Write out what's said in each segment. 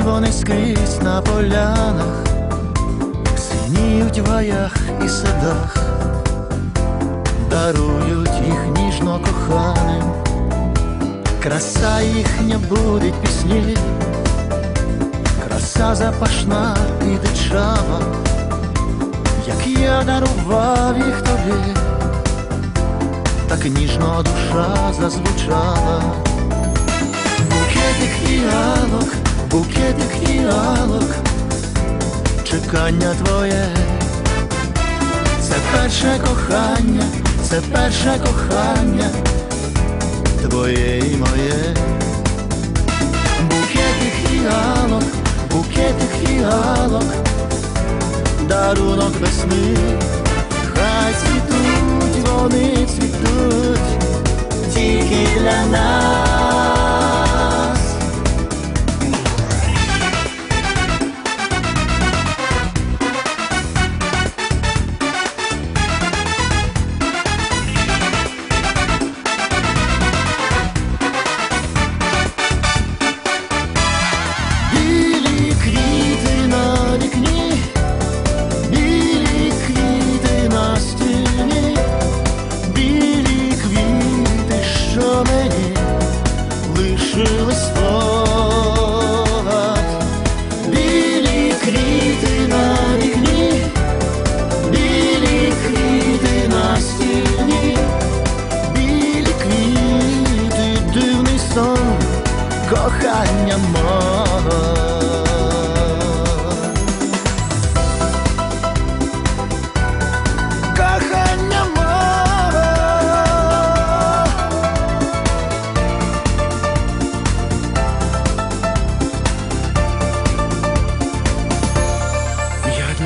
цвітуть вони скрізь на полянах, синіють в гаях і садах, дарують їх ніжно коханим, краса їхня будить пісні, краса запашна і дичава, як я дарував їх тобі так ніжно душа зазвучала. Букетик фіалок, чекання твоє, це перше кохання, це перше кохання, твоє і моє. Букетик фіалок, букетик фіалок, дарунок весни, хай цвітуть вони цвітуть. Тільки для нас.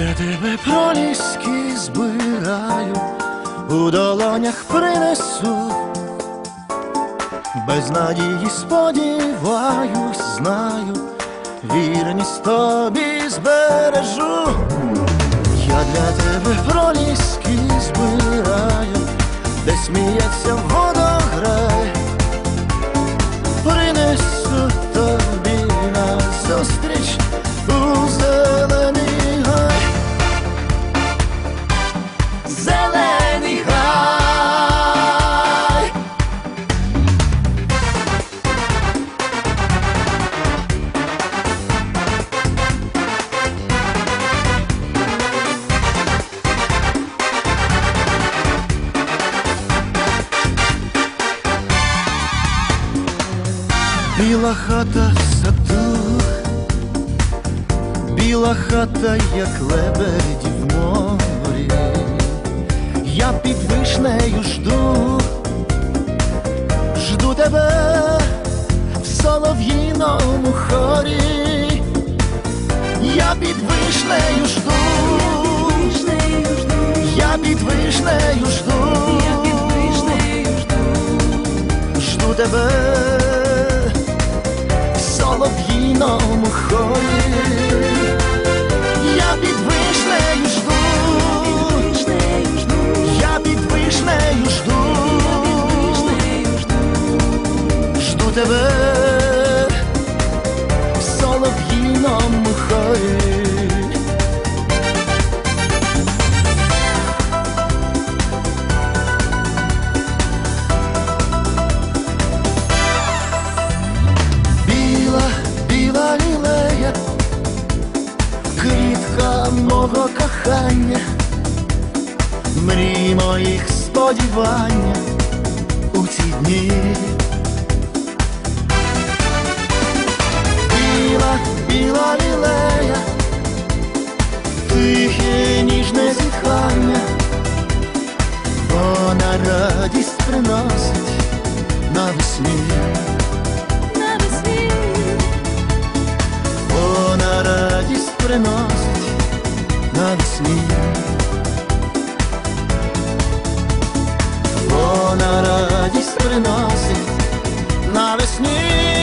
Я тебе проліски збираю, у долонях принесу, без надії сподіваюсь, знаю, вірність тобі збережу. Я для тебе проліски збираю, де сміється Біла хата в саду, біла хата, як лебеді в морі. Я під вишнею жду, жду тебе в солов'їному хорі. Я під вишнею жду, я під вишнею жду, жду тебе солов'їному хорі. Я під вишнею жду, я під вишнею жду, жду тебе мого кохання, мрій моїх сподівання у ці дні. Біла, біла лілея, тихе ніжне зітхання, вона радість приносить навесні. навесні, навесні. Вона радість приносить навесні.